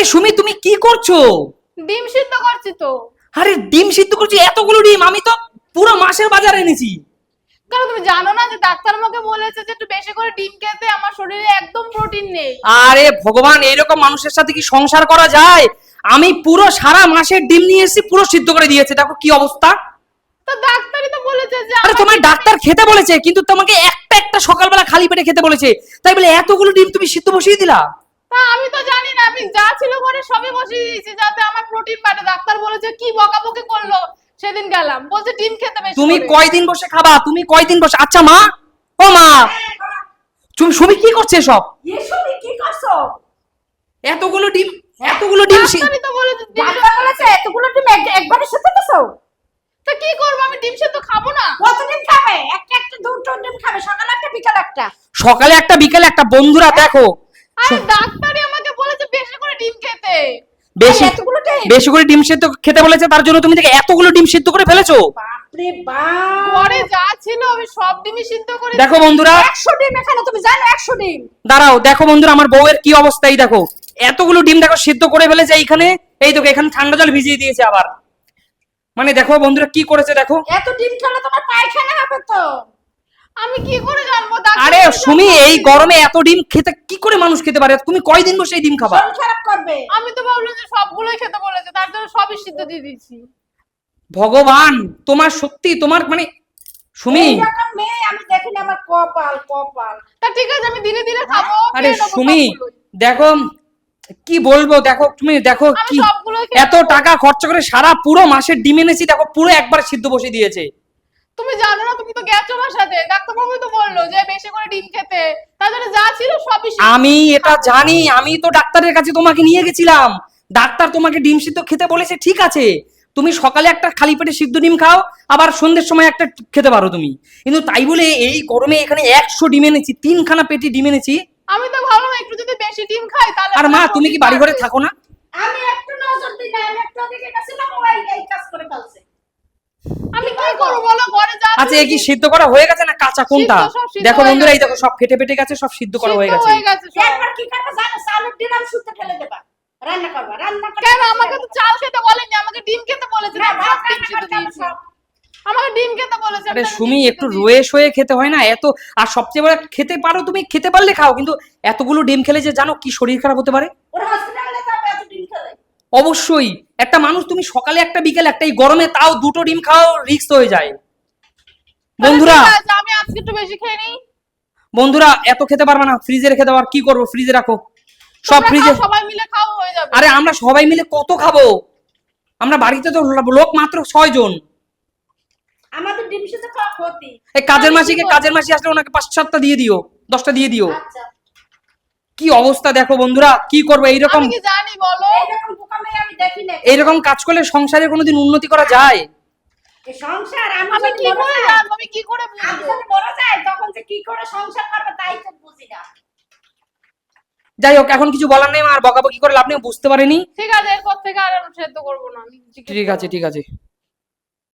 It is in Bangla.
আরে সুমি তুমি কি করছ? ডিম সিদ্ধ করছি তো। আরে ডিম সিদ্ধ করছি এতগুলো ডিম আমি তো পুরো মাসের বাজার এনেছি। কারণ তুমি জানো না যে ডাক্তার আমাকে বলেছে যে একটু বেশি করে ডিম খেতে আমার শরীরে একদম প্রোটিন নেই। আরে ভগবান এইরকম মানুষের সাথে কি সংসার করা যায়? আমি পুরো সারা মাসের ডিম নিয়ে এসেছি পুরো সিদ্ধ করে দিয়েছে দেখো কি অবস্থা। তো ডাক্তারই তো বলেছে যে আরে তোমার ডাক্তার খেতে বলেছে কিন্তু তোমাকে একটা একটা সকালবেলা খালি পেটে খেতে বলেছে। তাই বলে এতগুলো ডিম তুমি সিদ্ধ বসিয়ে দিলা? তা আমি তো জানি না আমি যা ছিল ঘরে সবই বসিয়ে দিয়েছি যাতে আমার প্রোটিন বাড়ে ডাক্তার বলেছে কি বকাবকি করল? সেদিন গেলাম। বলছে ডিম খেতে বেশি তুমি কয়দিন বসে খাবা? তুমি কয়দিন বসে আচ্ছা মা? ও মা! তুমি সুমি কি করছে সব এসবই কি করছ? এতগুলো ডিম এতগুলো ডিম সি- ডাক্তারই তো বলেছে ডিম ডাক্তার বলেছে এতগুলো ডিম এক- একবারে সাথে দিছো তা কি করব? আমি ডিম সেদ্ধ খাব না। কত ডিম খাবে? একটা একটা দুটো ডিম খাবে। সকালে একটা বিকাল একটা। সকালে একটা বিকেলে একটা। বন্ধুরা দেখো আরে ডাক্তারই আমাকে বলেছে বেশি করে ডিম খেতে। বেশি এতগুলো বেশি করে ডিম সিদ্ধ খেতে বলেছে তার জন্য তুমি দেখে এতগুলো ডিম সিদ্ধ করে ফেলেছো? বাপরে বাপ। ঘরে যা ছিল আমি সব ডিমই সিদ্ধ করে দেখো বন্ধুরা। একশো ডিম এখানে তুমি জানো একশো ডিম। দাঁড়াও দেখো বন্ধুরা আমার বউয়ের কি অবস্থা এই দেখো। এতগুলো ডিম দেখো সিদ্ধ করে ফেলেছে এইখানে। এই দেখো এখানে ঠান্ডা জল ভিজিয়ে দিয়েছে আবার। মানে দেখো বন্ধুরা কি করেছে দেখো? এত ডিম খেলে তোমার পায়খানা হবে তো। আমি কি করে জানব? আরে সুমি এই গরমে এত ডিম খেতে কি করে মানুষ খেতে পারে? তুমি কয়দিন বসে এই ডিম খাবা? শরীর খারাপ করবে। আমি তো ভাবলাম যে সবগুলোই খেতে বলেছে তার জন্য সবই সিদ্ধ দিয়ে দিয়েছি। ভগবান তোমার সত্যি তোমার মানে সুমি। মেয়ে আমি দেখিনি আমার কপাল কপাল। তা ঠিক আছে আমি ধীরে ধীরে খাব আরে সুমি দেখো কি বলব দেখো তুমি দেখো কি এত টাকা খরচ করে সারা পুরো মাসের ডিম এনেছি দেখো পুরো একবার সিদ্ধ বসে দিয়েছে। তুমি জানো না তুমি তো গেছো আমার সাথে। ডাক্তারবাবু তো বলল যে বেশি করে ডিম খেতে। তার জন্য যা ছিল সবই আমি এটা জানি আমি তো ডাক্তারের কাছে তোমাকে নিয়ে গেছিলাম। ডাক্তার তোমাকে ডিম সিদ্ধ খেতে বলেছে ঠিক আছে। তুমি সকালে একটা খালি পেটে সিদ্ধ ডিম খাও আবার সন্ধ্যের সময় একটা খেতে পারো তুমি। কিন্তু তাই বলে এই গরমে এখানে একশো ডিম এনেছি তিনখানা পেটি ডিম এনেছি। আমি তো ভাবলাম একটু যদি বেশি ডিম খাই তাহলে আর মা তুমি কি বাড়ি ঘরে থাকো না? আমি একটু নজর দিই না আমি একটু ওদিকে গেছিলাম ও এই এই কাজ করে ফেলছে আমি কি করব বলো ঘরে যা আচ্ছা এ কি সিদ্ধ করা হয়ে গেছে না কাঁচা কোনটা? দেখো বন্ধুরা এই দেখো সব ফেটে ফেটে গেছে সব সিদ্ধ করা হয়ে গেছে। হয়ে। একবার কি করবে জানো? চালের ডিম শুতে ফেলে দেবা। রান্না করবা রান্না করে কেন? আমাকে তো চাল খেতে বলেনি আমাকে ডিম খেতে বলেছে না ভাত ডিম সিদ্ধ করতে হবে দিয়েছি। সব। আমাকে ডিম খেতে বলেছে আরে সুমি একটু রয়ে শয়ে খেতে হয় না এত আর সবচেয়ে বড় খেতে পারো তুমি খেতে পারলে খাও কিন্তু এতগুলো ডিম খেলে যে জানো কি শরীর খারাপ হতে পারে? ওরা হসপিটালে যাবে এত ডিম খেলে। অবশ্যই একটা মানুষ তুমি সকালে একটা বিকেল একটা এই গরমে তাও দুটো ডিম খাও রিস্ক হয়ে যায়। বন্ধুরা! আমি আজকে একটু বেশি খেয়ে নিই। বন্ধুরা এত খেতে পারবে না ফ্রিজে রেখে দাও আর কি করব? ফ্রিজে রাখো। সব ফ্রিজে সবাই মিলে খাও হয়ে যাবে। আরে আমরা সবাই মিলে কত খাব? আমরা বাড়িতে তো লোক মাত্র ছয় জন আমাদের ডিম শুতে খাওয়া ক্ষতি। এই কাজের মাসিকে কাজের মাসি আসলে ওনাকে পাঁচ সাতটা দিয়ে দিও দশটা দিয়ে দিও। আচ্ছা। কি অবস্থা দেখো বন্ধুরা কি করব? এইরকম জানি বলো। এইরকম বোকা মেয়ে আমি দেখি না এইরকম কাজ করলে সংসারে কোনোদিন উন্নতি করা যায়? সংসার আমি কি করে যাই, আমি কি করে আমি বুঝব? যায় যাই তখন যে কি করে সংসার করবে তাই তো বুঝি না। যাই হোক এখন কিছু বলার নেই আর বকাবকি করে লাভ নেই বুঝতে পারেনি। ঠিক আছে এরপর থেকে আর সেদ্ধ করব না আমি ঠিক আছে ঠিক আছে।